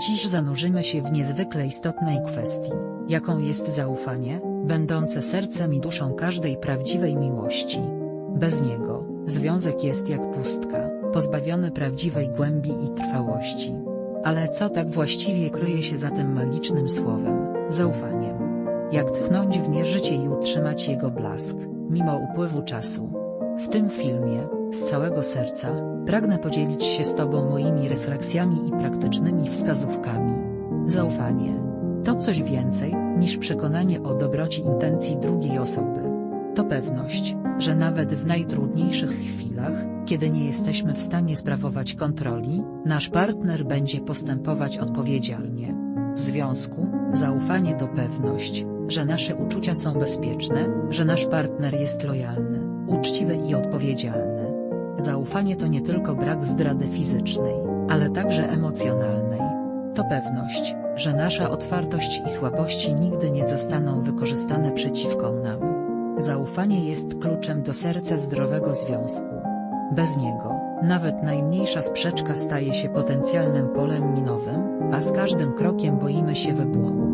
Dziś zanurzymy się w niezwykle istotnej kwestii, jaką jest zaufanie, będące sercem i duszą każdej prawdziwej miłości. Bez niego, związek jest jak pustka, pozbawiony prawdziwej głębi i trwałości. Ale co tak właściwie kryje się za tym magicznym słowem, zaufaniem? Jak tchnąć w nie życie i utrzymać jego blask, mimo upływu czasu? W tym filmie, z całego serca, pragnę podzielić się z Tobą moimi refleksjami i praktycznymi wskazówkami. Zaufanie. To coś więcej, niż przekonanie o dobroci intencji drugiej osoby. To pewność, że nawet w najtrudniejszych chwilach, kiedy nie jesteśmy w stanie sprawować kontroli, nasz partner będzie postępować odpowiedzialnie. W związku, zaufanie to pewność, że nasze uczucia są bezpieczne, że nasz partner jest lojalny, uczciwy i odpowiedzialny. Zaufanie to nie tylko brak zdrady fizycznej, ale także emocjonalnej. To pewność, że nasza otwartość i słabości nigdy nie zostaną wykorzystane przeciwko nam. Zaufanie jest kluczem do serca zdrowego związku. Bez niego, nawet najmniejsza sprzeczka staje się potencjalnym polem minowym, a z każdym krokiem boimy się wybuchu.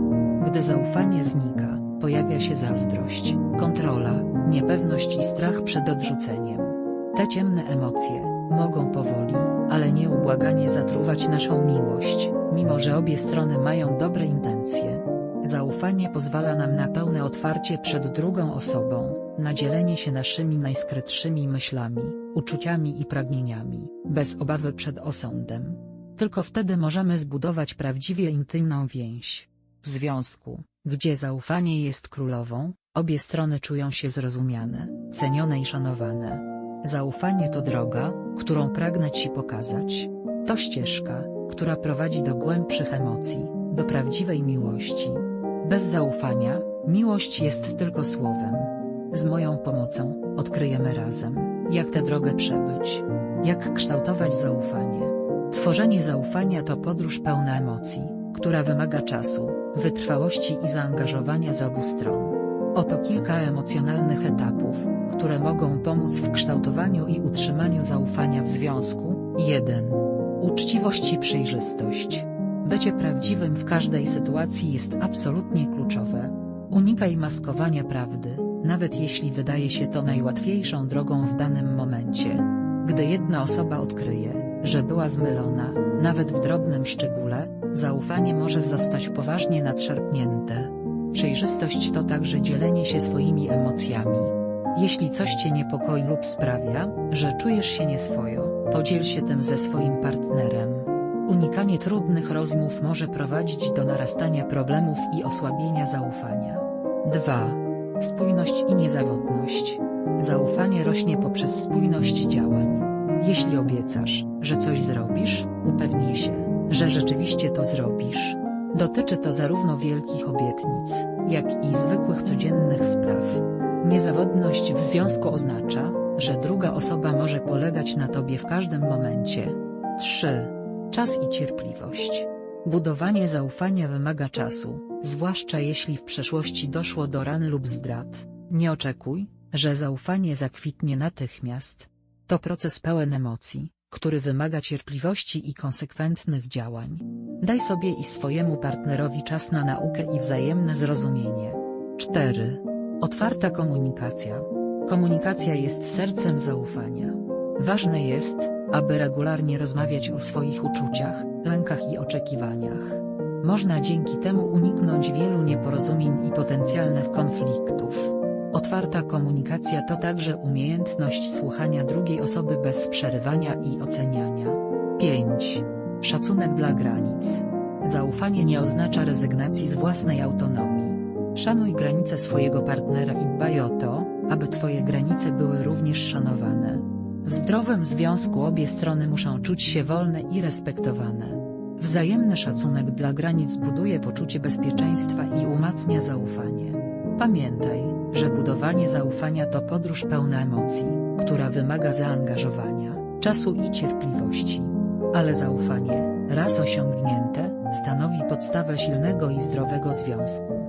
Gdy zaufanie znika, pojawia się zazdrość, kontrola, niepewność i strach przed odrzuceniem. Te ciemne emocje mogą powoli, ale nieubłaganie zatruwać naszą miłość, mimo że obie strony mają dobre intencje. Zaufanie pozwala nam na pełne otwarcie przed drugą osobą, na dzielenie się naszymi najskrytszymi myślami, uczuciami i pragnieniami, bez obawy przed osądem. Tylko wtedy możemy zbudować prawdziwie intymną więź. W związku, gdzie zaufanie jest królową, obie strony czują się zrozumiane, cenione i szanowane. Zaufanie to droga, którą pragnę Ci pokazać. To ścieżka, która prowadzi do głębszych emocji, do prawdziwej miłości. Bez zaufania, miłość jest tylko słowem. Z moją pomocą, odkryjemy razem, jak tę drogę przebyć. Jak kształtować zaufanie. Tworzenie zaufania to podróż pełna emocji, która wymaga czasu, wytrwałości i zaangażowania z obu stron. Oto kilka emocjonalnych etapów, które mogą pomóc w kształtowaniu i utrzymaniu zaufania w związku. 1. Uczciwość i przejrzystość. Bycie prawdziwym w każdej sytuacji jest absolutnie kluczowe. Unikaj maskowania prawdy, nawet jeśli wydaje się to najłatwiejszą drogą w danym momencie. Gdy jedna osoba odkryje, że była zmylona, nawet w drobnym szczególe, zaufanie może zostać poważnie nadszarpnięte. Przejrzystość to także dzielenie się swoimi emocjami. Jeśli coś Cię niepokoi lub sprawia, że czujesz się nieswojo, podziel się tym ze swoim partnerem. Unikanie trudnych rozmów może prowadzić do narastania problemów i osłabienia zaufania. 2. Spójność i niezawodność. Zaufanie rośnie poprzez spójność działań. Jeśli obiecasz, że coś zrobisz, upewnij się, że rzeczywiście to zrobisz. Dotyczy to zarówno wielkich obietnic, jak i zwykłych codziennych spraw. Niezawodność w związku oznacza, że druga osoba może polegać na tobie w każdym momencie. 3. Czas i cierpliwość. Budowanie zaufania wymaga czasu, zwłaszcza jeśli w przeszłości doszło do ran lub zdrad. Nie oczekuj, że zaufanie zakwitnie natychmiast. To proces pełen emocji, który wymaga cierpliwości i konsekwentnych działań. Daj sobie i swojemu partnerowi czas na naukę i wzajemne zrozumienie. 4. Otwarta komunikacja. Komunikacja jest sercem zaufania. Ważne jest, aby regularnie rozmawiać o swoich uczuciach, lękach i oczekiwaniach. Można dzięki temu uniknąć wielu nieporozumień i potencjalnych konfliktów. Otwarta komunikacja to także umiejętność słuchania drugiej osoby bez przerywania i oceniania. 5. Szacunek dla granic. Zaufanie nie oznacza rezygnacji z własnej autonomii. Szanuj granice swojego partnera i dbaj o to, aby Twoje granice były również szanowane. W zdrowym związku obie strony muszą czuć się wolne i respektowane. Wzajemny szacunek dla granic buduje poczucie bezpieczeństwa i umacnia zaufanie. Pamiętaj, że budowanie zaufania to podróż pełna emocji, która wymaga zaangażowania, czasu i cierpliwości. Ale zaufanie, raz osiągnięte, stanowi podstawę silnego i zdrowego związku.